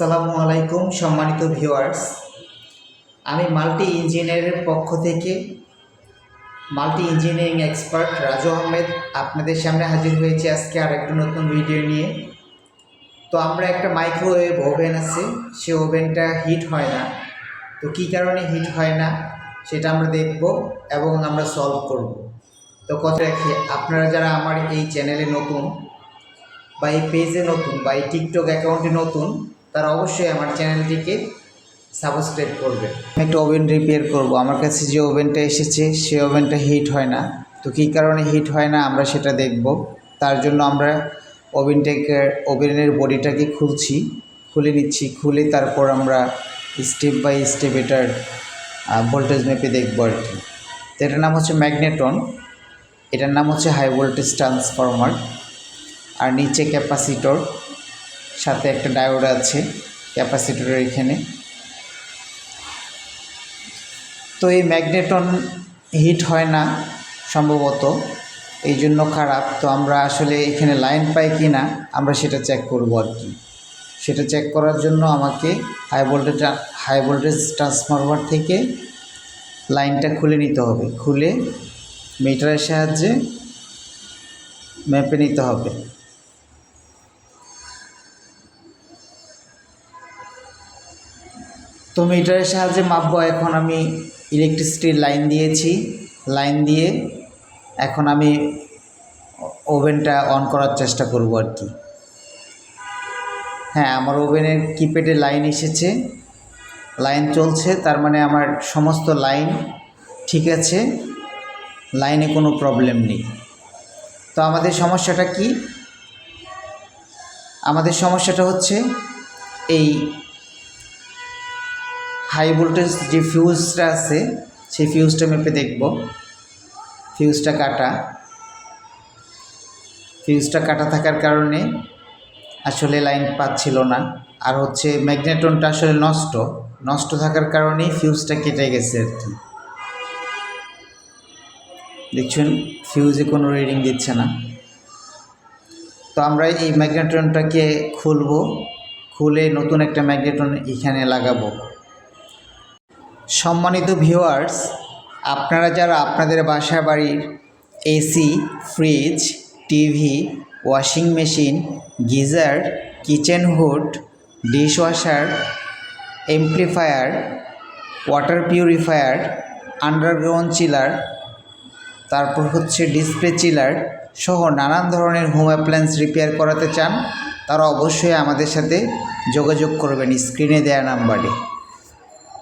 আসসালামু আলাইকুম, সম্মানিত ভিউয়ার্স। আমি মাল্টি ইঞ্জিনিয়ারের পক্ষ থেকে multi engineering expert Raju Ahmed আপনাদের সামনে হাজির হয়েছে আজকে আরেকটা নতুন ভিডিও নিয়ে। তো আমরা একটা মাইক্রোওয়েভ ওভেন আছে, সে ওভেনটা হিট হয় না। তো কী কারণে হিট হয় না, সেটা আমরা দেখব এবং আমরা সলভ করব। তো কথা রাখি, আপনারা যারা আমার এই চ্যানেলে নতুন বা এই পেজে নতুন বা এই টিকটক অ্যাকাউন্টে নতুন তারা অবশ্যই আমার চ্যানেলটিকে সাবস্ক্রাইব করবে। আমি একটা ওভেন রিপেয়ার করব। আমার কাছে যে ওভেনটা এসেছে, সে ওভেনটা হিট হয় না। তো কী কারণে হিট হয় না আমরা সেটা দেখব। তার জন্য আমরা ওভেনটাকে ওভেনের বডিটাকে খুলছি, খুলে নিচ্ছি। খুলে তারপর আমরা স্টেপ বাই স্টেপ এটার ভোল্টেজ মেপে দেখব আর কি। তো এটার নাম হচ্ছে ম্যাগনেটন এটার নাম হচ্ছে হাই ভোল্টেজ ট্রান্সফরমার আর নিচে ক্যাপাসিটর সাথে একটা ডায়োড আছে ক্যাপাসিটরের এখানে। তো এই ম্যাগনেটন হিট হয় না সম্ভবত এই জন্য খারাপ। তো আমরা আসলে এখানে লাইন পাই কি না, আমরা সেটা চেক করব আর কি। সেটা চেক করার জন্য আমাকে high voltage high voltage transformer থেকে লাইনটা খুলে নিতে হবে। খুলে মিটারের সাহায্যে মেপে নিতে হবে। তো মিটারের সাহায্যে মাপবো। এখন আমি ইলেকট্রিসিটির লাইন দিয়েছি। লাইন দিয়ে এখন আমি ওভেনটা অন করার চেষ্টা করব আর কি। হ্যাঁ আমার ওভেনের কিপ্যাডে লাইন এসেছে। লাইন চলছে, তার মানে আমার সমস্ত লাইন ঠিক আছে। লাইনে কোনো প্রবলেম নেই। তো আমাদের সমস্যাটা কি? আমাদের সমস্যাটা হচ্ছে এই হাই ভোল্টেজ যে ফিউজটা আছে, সেই ফিউজটা মেপে দেখব। ফিউজটা কাটা। ফিউজটা কাটা থাকার কারণে আসলে লাইন পাচ্ছিল না। আর হচ্ছে ম্যাগনেটনটা আসলে নষ্ট। নষ্ট থাকার কারণেই ফিউজটা কেটে গেছে আর কি। দেখছেন ফিউজে কোনো রিডিং দিচ্ছে না। তো আমরা এই ম্যাগনেটনটাকে খুলব। খুলে নতুন একটা ম্যাগনেটন এখানে লাগাবো। সম্মানিত ভিউয়ার্স, আপনারা যারা আপনাদের বাসা বাড়ির AC, fridge, TV, washing machine, geyser, kitchen hood, dishwasher amplifier water purifier, underground chiller, তারপর হচ্ছে ডিসপ্লে চিলার সহ নানান ধরনের হোম অ্যাপ্লায়েন্স রিপেয়ার করাতে চান, তারা অবশ্যই আমাদের সাথে যোগাযোগ করবেন স্ক্রিনে দেওয়া নাম্বারে।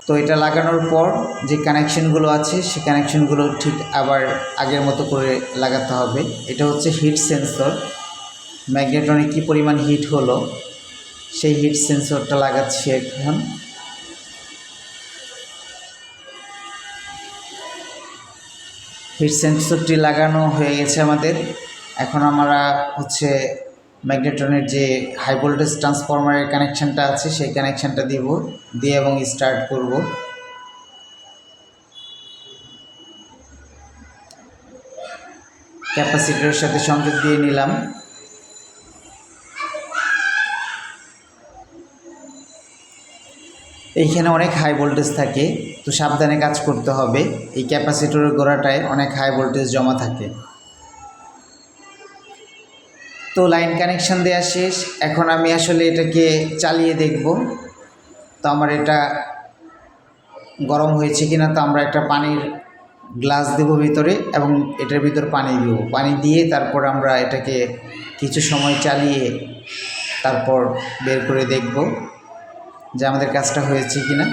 তো এটা লাগানোর পর যে কানেকশনগুলো আছে সেই কানেকশনগুলো ঠিক আবার আগের মতো করে লাগাতে হবে। এটা হচ্ছে হিট সেন্সর ম্যাগনেটনে কী পরিমাণ হিট হলো, সেই হিট সেন্সরটা লাগাচ্ছি এখন। হিট সেন্সরটি লাগানো হয়ে গেছে আমাদের। এখন আমরা হচ্ছে ম্যাগনেটনের যে হাই ভোল্টেজ ট্রান্সফরমারের কানেকশানটা আছে, সেই কানেকশানটা দিব, দিয়ে এবং স্টার্ট করব। ক্যাপাসিটরের সাথে সংযোগ দিয়ে নিলাম। এইখানে অনেক হাই ভোল্টেজ থাকে, তো সাবধানে কাজ করতে হবে। এই ক্যাপাসিটরের গোড়াটায় অনেক হাই ভোল্টেজ জমা থাকে। তো লাইন কানেকশান দেওয়া শেষ। এখন আমি আসলে এটাকে চালিয়ে দেখব। তো আমার এটা গরম হয়েছে কিনা, তো আমরা একটা পানির গ্লাস দেব ভিতরে এবং এটার ভিতর পানি দেব। পানি দিয়ে তারপর আমরা এটাকে কিছু সময় চালিয়ে তারপর বের করে দেখব যে আমাদের কাজটা হয়েছে কিনা।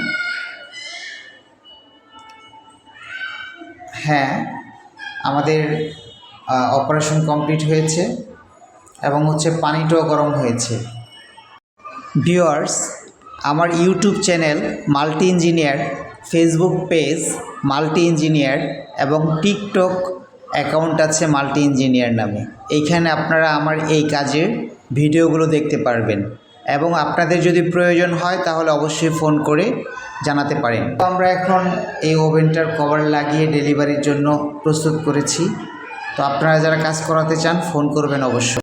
হ্যাঁ আমাদের অপারেশন কমপ্লিট হয়েছে। এবং হচ্ছে পানিটাও গরম হয়েছে। ভিউয়ার্স আমার YouTube channel multi engineer Facebook page multi engineer এবং টিকটক অ্যাকাউন্ট আছে মাল্টি ইঞ্জিনিয়ার নামে। এইখানে আপনারা আমার এই কাজের ভিডিওগুলো দেখতে পারবেন এবং আপনাদের যদি প্রয়োজন হয় তাহলে অবশ্যই ফোন করে জানাতে পারেন। আমরা এখন এই ওভেনটার কভার লাগিয়ে ডেলিভারির জন্য প্রস্তুত করেছি। তো আপনারা যারা কাজ করাতে চান ফোন করবেন অবশ্যই।